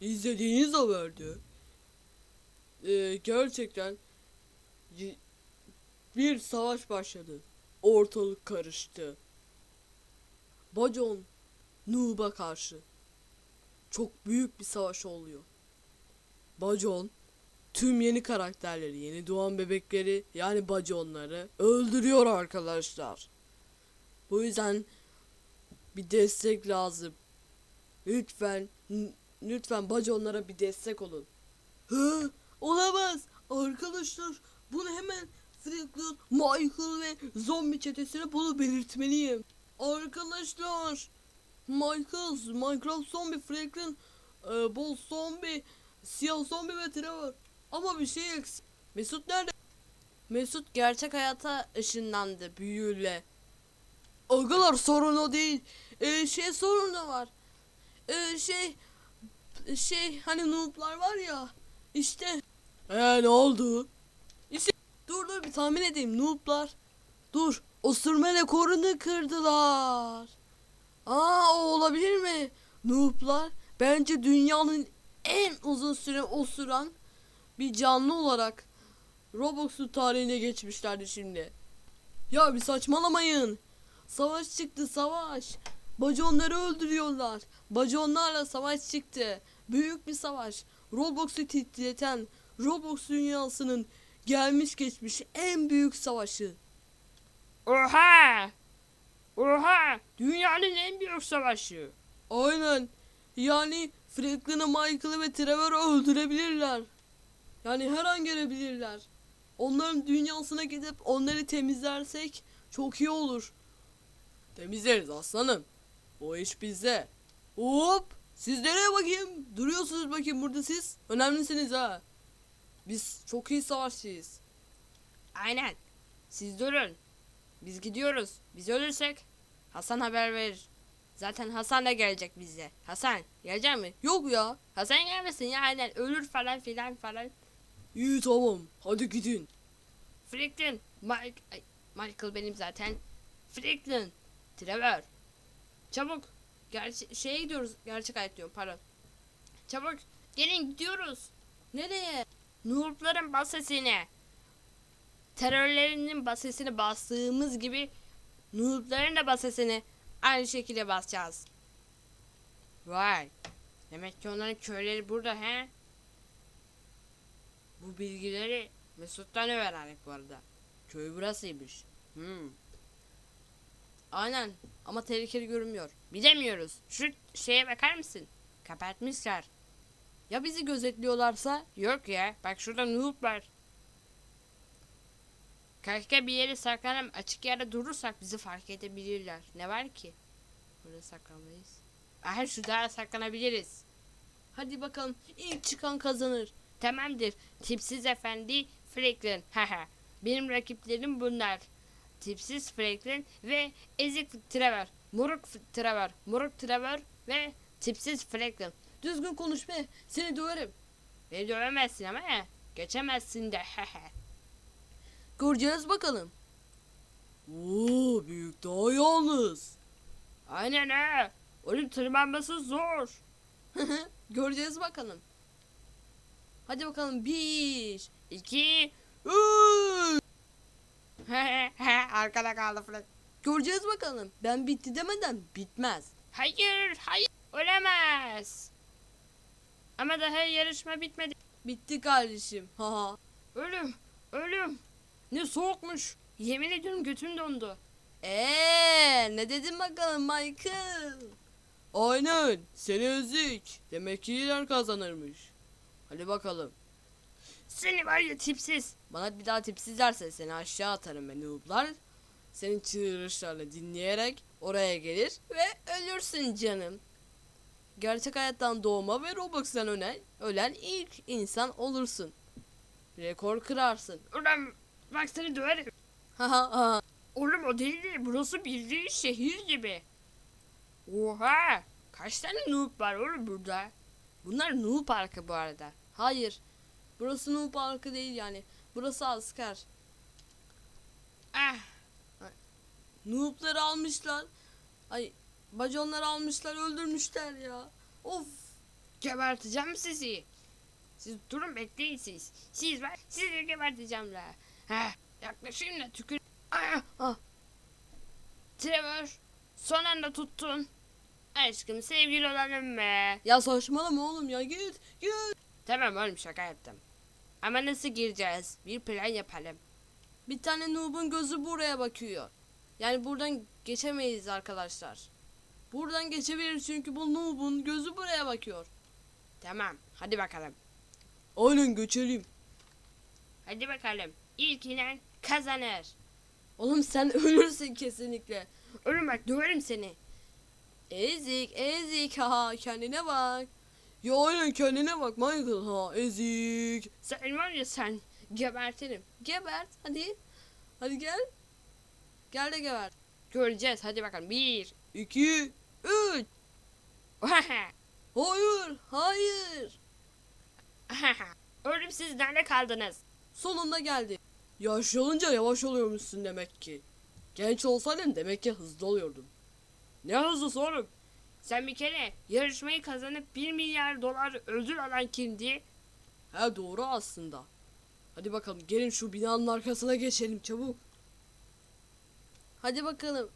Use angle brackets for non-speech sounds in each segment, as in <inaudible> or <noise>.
izlediğiniz haberde e, gerçekten bir savaş başladı. Ortalık karıştı. Bacon Noob'a karşı çok büyük bir savaş oluyor. Bacon tüm yeni karakterleri, yeni doğan bebekleri yani baconları öldürüyor arkadaşlar. Bu yüzden bir destek lazım. Lütfen lütfen baconlara bir destek olun. Hı? Olamaz. Arkadaşlar bunu hemen Franklin, Michael ve zombi çetesine bunu belirtmeliyim. Arkadaşlar Michael, Minecraft zombi, Franklin, e, Bol zombi, siyah zombi ve Trevor. Ama bir şey eksik. Mesut nerede? Mesut gerçek hayata ışınlandı büyüyle. Agalar sorun o değil. Ee, şey sorunu var. Ee, şey şey hani nooblar var ya. İşte. Ee ne oldu? İşte dur dur bir tahmin edeyim nooblar. Dur osurma rekorunu kırdılar. Aa o olabilir mi? Nooblar bence dünyanın en uzun süre osuran bir canlı olarak Roblox'un tarihine geçmişlerdi şimdi. Ya bir saçmalamayın. Savaş çıktı savaş. Baconları öldürüyorlar. Baconlarla savaş çıktı. Büyük bir savaş. Roblox'u titreten Roblox dünyasının gelmiş geçmiş en büyük savaşı. Oha! Oha! Dünyanın en büyük savaşı. Aynen. Yani Franklin'i, Michael'ı ve Trevor'ı öldürebilirler. Yani her an gelebilirler. Onların dünyasına gidip onları temizlersek çok iyi olur. Temizleriz aslanım. O iş bizde. Hop! Siz nereye bakayım? Duruyorsunuz bakayım burada siz. Önemlisiniz ha. Biz çok iyi savaşçıyız. Aynen. Siz durun. Biz gidiyoruz. Biz ölürsek Hasan haber verir. Zaten Hasan da gelecek bize. Hasan gelecek mi? Yok ya. Hasan gelmesin ya aynen ölür falan filan falan. İyi tamam. Hadi gidin. Franklin, Mike, ay, Michael benim zaten. Franklin, Trevor. Çabuk. Gerçi şeye gidiyoruz. Gerçek hayat diyorum pardon. Çabuk. Gelin gidiyoruz. Nereye? Noob'ların basesine. Terörlerinin basesini bastığımız gibi Noob'ların da basesini aynı şekilde basacağız. Vay. Demek ki onların köyleri burada he? Bu bilgileri Mesut'tan öğrendik bu arada. Köy burasıymış. Hmm. Aynen ama tehlikeli görünmüyor. Bilemiyoruz. Şu şeye bakar mısın? Kapatmışlar. Ya bizi gözetliyorlarsa? Yok ya. Bak şurada noob var. Kanka bir yere saklanıp açık yerde durursak bizi fark edebilirler. Ne var ki? Burada saklanmayız. Aha şurada saklanabiliriz. Hadi bakalım ilk çıkan kazanır. Tamamdır. Tipsiz efendi Franklin. Haha. Benim rakiplerim bunlar. Tipsiz Franklin ve ezik Trevor. Moruk Trevor. Moruk Trevor ve tipsiz Franklin. Düzgün konuş be. Seni döverim. Beni dövemezsin ama he. Geçemezsin de. Göreceğiz bakalım. Oo büyük dağ yalnız. Aynen he. Onun tırmanması zor. Göreceğiz bakalım. Hadi bakalım. Bir. İki. Üç. <laughs> Arkada kaldı Frank. Göreceğiz bakalım. Ben bitti demeden bitmez. Hayır, hayır. Ölemez. Ama daha yarışma bitmedi. Bitti kardeşim. Haha. Ölüm, ölüm. Ne soğukmuş. Yemin ediyorum götüm dondu. Eee ne dedin bakalım Michael? Aynen seni ezik. Demek ki iyiler kazanırmış. Hadi bakalım. Seni var ya tipsiz. Bana bir daha tipsiz derse seni aşağı atarım ben nooblar. Senin çığırışlarla dinleyerek oraya gelir ve ölürsün canım. Gerçek hayattan doğma ve Roblox'tan ölen, ölen ilk insan olursun. Rekor kırarsın. Ulan bak seni döverim. Oğlum o değil de burası bildiğin şehir gibi. Oha. Kaç tane noob var oğlum burada? Bunlar noob parkı bu arada. Hayır. Burası noob parkı değil yani. Burası asker. Ah. Noob'ları almışlar. Ay baconları almışlar öldürmüşler ya. Of. Geberteceğim sizi. Siz durun bekleyin siz. Siz ben sizi geberteceğim la. Ha, yaklaşayım da tükür. Ah, ah. Trevor son anda tuttun. Aşkım sevgili olalım mı? Ya saçmalama oğlum ya git git. Tamam oğlum şaka yaptım. Ama nasıl gireceğiz? Bir plan yapalım. Bir tane noob'un gözü buraya bakıyor. Yani buradan geçemeyiz arkadaşlar. Buradan geçebiliriz çünkü bu noob'un gözü buraya bakıyor. Tamam hadi bakalım. Aynen geçelim. Hadi bakalım. İlk inen kazanır. Oğlum sen <laughs> ölürsün kesinlikle. Oğlum bak döverim seni. Ezik ezik <laughs> ha kendine bak. Ya aynen kendine bak Michael ha ezik. Sen var ya sen gebertirim. Gebert hadi. Hadi gel. Gel de gebert. Göreceğiz hadi bakalım. Bir. 2 3 <laughs> Hayır hayır. <laughs> Oğlum siz nerede kaldınız? Sonunda geldi. Yaşlı olunca yavaş oluyormuşsun demek ki. Genç olsaydın demek ki hızlı oluyordun. Ne hızlısı oğlum? Sen bir kere yarışmayı kazanıp 1 milyar dolar ödül alan kimdi? He doğru aslında. Hadi bakalım gelin şu binanın arkasına geçelim çabuk. Hadi bakalım.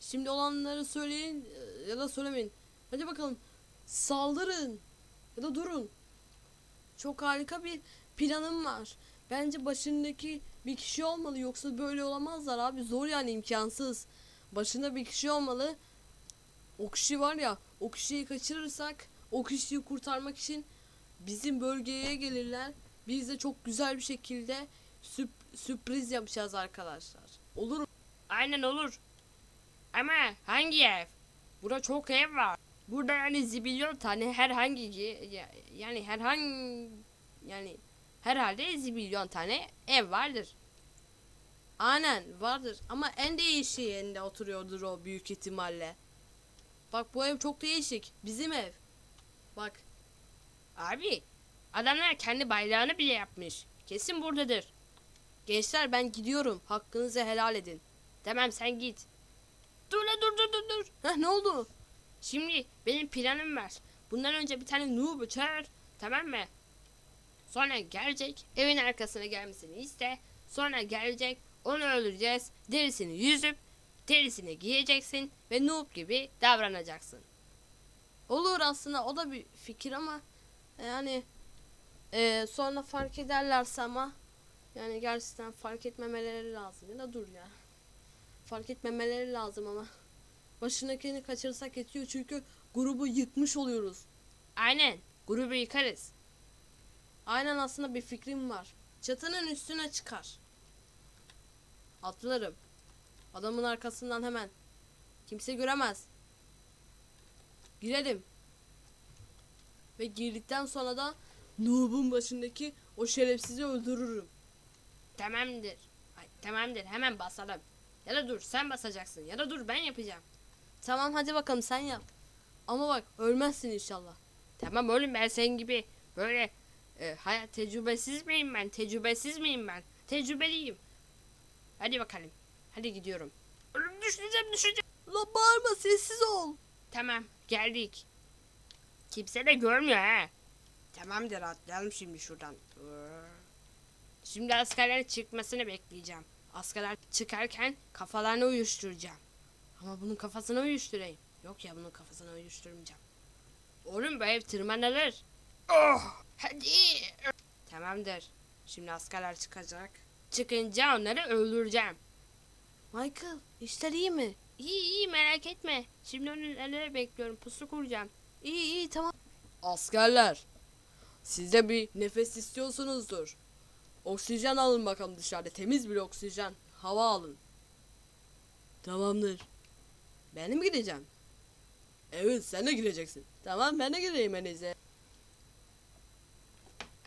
Şimdi olanları söyleyin e, ya da söylemeyin. Hadi bakalım. Saldırın. Ya da durun. Çok harika bir planım var. Bence başındaki bir kişi olmalı yoksa böyle olamazlar abi. Zor yani imkansız. Başında bir kişi olmalı. O kişi var ya o kişiyi kaçırırsak o kişiyi kurtarmak için bizim bölgeye gelirler. Biz de çok güzel bir şekilde sürp- sürpriz yapacağız arkadaşlar. Olur mu? Aynen olur. Ama hangi ev? Burada çok ev var. Burada yani zibilyon tane herhangi ya- yani herhangi yani herhalde zibilyon tane ev vardır. Aynen vardır ama en değişik yerinde oturuyordur o büyük ihtimalle. Bak bu ev çok değişik. Bizim ev. Bak Abi adamlar kendi bayrağını bile yapmış. Kesin buradadır. gençler ben gidiyorum. Hakkınızı helal edin. Tamam sen git. Dur la dur dur dur dur. Heh ne oldu? Şimdi benim planım var. Bundan önce bir tane noob çağır. Tamam mı? Sonra gelecek. Evin arkasına gelmesini iste. Sonra gelecek. Onu öldüreceğiz. Derisini yüzüp derisini giyeceksin ve noob gibi davranacaksın. Olur aslında o da bir fikir ama yani e, sonra fark ederlerse ama yani gerçekten fark etmemeleri lazım ya da dur ya. Fark etmemeleri lazım ama başındakini kaçırırsak yetiyor çünkü grubu yıkmış oluyoruz. Aynen. Grubu yıkarız. Aynen aslında bir fikrim var. Çatının üstüne çıkar. Atlarım. Adamın arkasından hemen. Kimse göremez. Girelim. Ve girdikten sonra da Noob'un başındaki o şerefsizi öldürürüm. Tamamdır. Ay, tamamdır. Hemen basalım. Ya da dur sen basacaksın. Ya da dur ben yapacağım. Tamam hadi bakalım sen yap. Ama bak ölmezsin inşallah. Tamam oğlum ben senin gibi böyle e, hayat tecrübesiz miyim ben? Tecrübesiz miyim ben? Tecrübeliyim. Hadi bakalım. Hadi gidiyorum. Düşeceğim düşeceğim. La bağırma sessiz ol. Tamam geldik. Kimse de görmüyor ha. Tamamdır atlayalım şimdi şuradan. Şimdi askerlerin çıkmasını bekleyeceğim. Askerler çıkarken kafalarını uyuşturacağım. Ama bunun kafasını uyuşturayım. Yok ya bunun kafasını uyuşturmayacağım. Oğlum bu ev tırmanılır. Oh, hadi. Tamamdır. Şimdi askerler çıkacak. Çıkınca onları öldüreceğim. Michael işler iyi mi? İyi iyi merak etme. Şimdi onun elleri bekliyorum. Pusu kuracağım. İyi iyi tamam. Askerler. Siz de bir nefes istiyorsunuzdur. Oksijen alın bakalım dışarıda. Temiz bir oksijen. Hava alın. Tamamdır. Benim gideceğim. Evet sen de gireceksin. Tamam ben de gireyim en iyisi.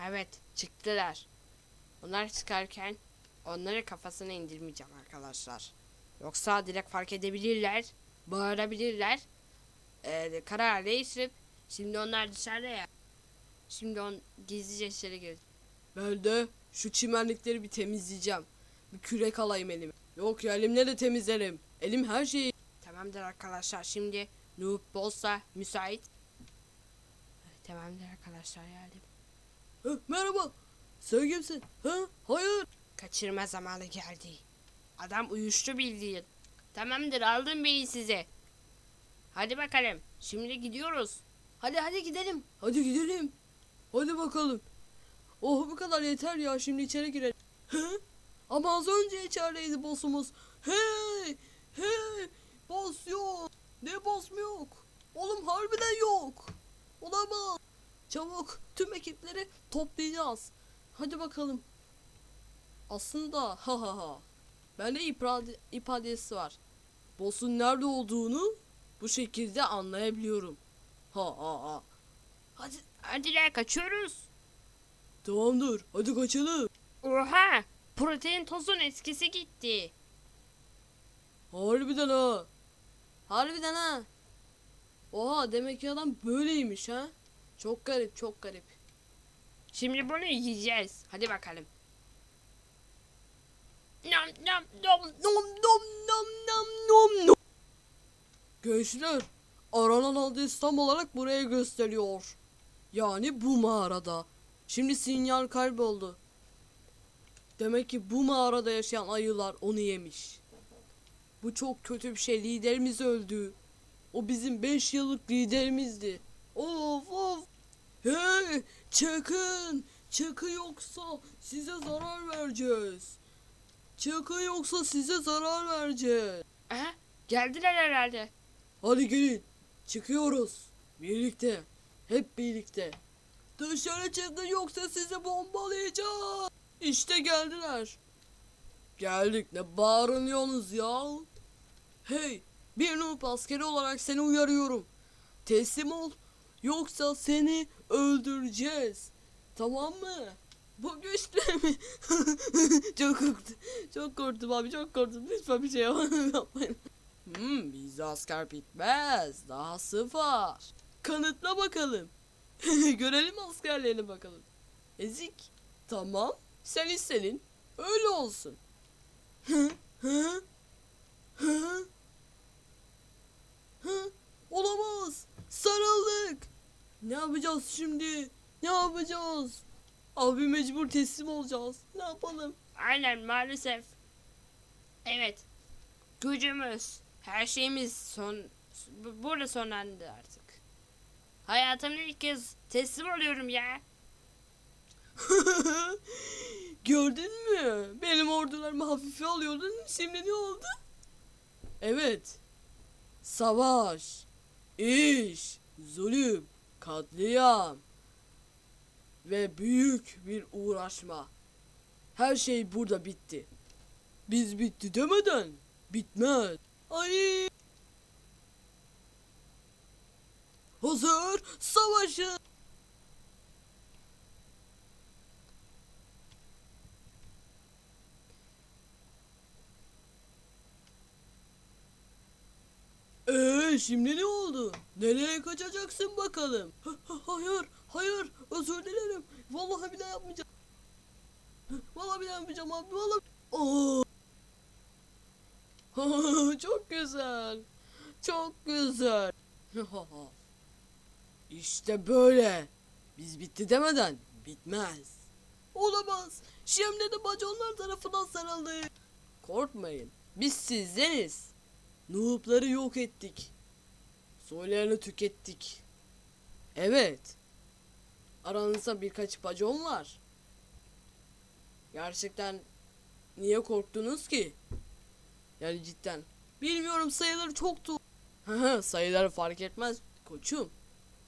Evet çıktılar. Onlar çıkarken onları kafasına indirmeyeceğim arkadaşlar. Yoksa direkt fark edebilirler. Bağırabilirler. Ee, karar değiştirip şimdi onlar dışarıda ya. Şimdi on gizlice içeri gir. Ben de şu çimenlikleri bir temizleyeceğim. Bir kürek alayım elime. Yok ya elimle de temizlerim. Elim her şeyi. Tamamdır arkadaşlar. Şimdi Noob Bossa müsait. Tamamdır arkadaşlar geldim. Hı, merhaba. Sen kimsin? Ha? Hayır. Kaçırma zamanı geldi. Adam uyuştu bildiğin. Tamamdır aldım beni size. Hadi bakalım. Şimdi gidiyoruz. Hadi hadi gidelim. Hadi gidelim. Hadi bakalım. Oh bu kadar yeter ya şimdi içeri girelim. Ama az önce içerideydi boss'umuz. Hey! Hey! Boss yok. Ne boss mu yok? Oğlum harbiden yok. Olamaz. Çabuk tüm ekipleri toplayacağız. Hadi bakalım. Aslında ha ha ha. Bende ifade, ifadesi var. Boss'un nerede olduğunu bu şekilde anlayabiliyorum. Ha ha ha. Hadi hadiler kaçıyoruz. Tamamdır. Hadi kaçalım. Oha! Protein tozun eskisi gitti. Harbiden ha. Harbiden ha. Oha demek ki adam böyleymiş ha. Çok garip çok garip. Şimdi bunu yiyeceğiz. Hadi bakalım. Nam nam nam. Nom nom nom nom nom nom. Gençler aranan adres tam olarak buraya gösteriyor. Yani bu mağarada. Şimdi sinyal kayboldu. Demek ki bu mağarada yaşayan ayılar onu yemiş. Bu çok kötü bir şey. Liderimiz öldü. O bizim 5 yıllık liderimizdi. Of of. Hey çıkın. Çıkın yoksa size zarar vereceğiz. Çıkın yoksa size zarar vereceğiz. Aha, geldiler herhalde. Hadi gelin. Çıkıyoruz. Birlikte. Hep birlikte. Dışarı çıkın yoksa sizi bombalayacağım. İşte geldiler. Geldik ne bağırıyorsunuz ya? Hey bir noob askeri olarak seni uyarıyorum. Teslim ol. Yoksa seni öldüreceğiz. Tamam mı? Bu güçlü mü? <laughs> çok korktum. Çok korktum abi çok korktum. Lütfen bir şey <laughs> yapmayın. Hmm, bizde asker bitmez. Daha sıfır. Kanıtla bakalım. <laughs> Görelim askerlerini bakalım. Ezik. Tamam. Sen istedin. Öyle olsun. Hı? Hı? Hı? Hı? Olamaz. Sarıldık. Ne yapacağız şimdi? Ne yapacağız? Abi mecbur teslim olacağız. Ne yapalım? Aynen maalesef. Evet. Gücümüz, her şeyimiz son bu- burada sonlandı artık. Hayatımda ilk kez teslim oluyorum ya. <laughs> Gördün mü? Benim ordularımı hafife alıyordun. Şimdi ne oldu? Evet. Savaş, iş, zulüm, katliam ve büyük bir uğraşma. Her şey burada bitti. Biz bitti demeden bitmez. Ay! Hazır savaşın. Ee şimdi ne oldu? Nereye kaçacaksın bakalım? Ha- <laughs> ha- Hayır, hayır, özür dilerim. Vallahi bir daha yapmayacağım. Vallahi bir daha yapmayacağım abi, vallahi. Oo. <laughs> Çok güzel. Çok güzel. <laughs> işte böyle. Biz bitti demeden bitmez. Olamaz. Şimdi de baconlar tarafından sarıldı. Korkmayın. Biz sizdeniz. Noob'ları yok ettik. Soylarını tükettik. Evet. Aranızda birkaç bacon var. Gerçekten niye korktunuz ki? Yani cidden. Bilmiyorum sayıları çoktu. <laughs> Sayıları fark etmez koçum.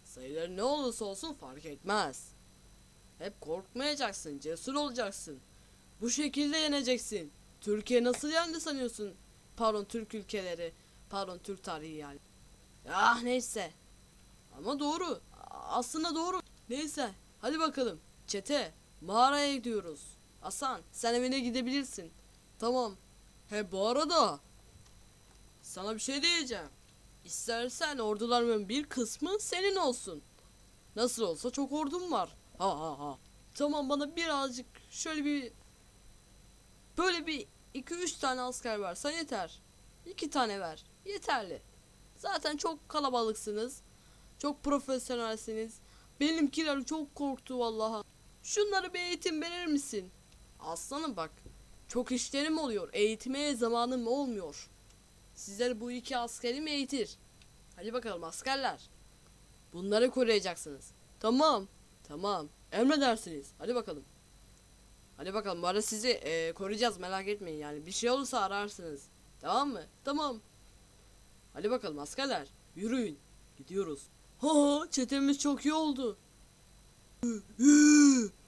Sayıları ne olursa olsun fark etmez. Hep korkmayacaksın, cesur olacaksın. Bu şekilde yeneceksin. Türkiye nasıl yendi sanıyorsun? Pardon Türk ülkeleri. Pardon Türk tarihi yani. Ah neyse. Ama doğru. Aslında doğru. Neyse. Hadi bakalım. Çete. Mağaraya gidiyoruz. Hasan sen evine gidebilirsin. Tamam. He bu arada. Sana bir şey diyeceğim. İstersen ordularımın bir kısmı senin olsun. Nasıl olsa çok ordum var. Ha ha ha. Tamam bana birazcık şöyle bir böyle bir 2-3 tane asker versen yeter. 2 tane ver. Yeterli. Zaten çok kalabalıksınız. Çok profesyonelsiniz. Benimkiler çok korktu vallaha. Şunları bir eğitim verir misin? Aslanım bak. Çok işlerim oluyor. Eğitmeye zamanım olmuyor. Sizler bu iki askeri mi eğitir? Hadi bakalım askerler. Bunları koruyacaksınız. Tamam. Tamam. Emredersiniz. Hadi bakalım. Hadi bakalım. Bu arada sizi eee, koruyacağız merak etmeyin yani. Bir şey olursa ararsınız. Tamam mı? Tamam. Hadi bakalım askerler. Yürüyün. Gidiyoruz. Ha, çetemiz çok iyi oldu. <laughs>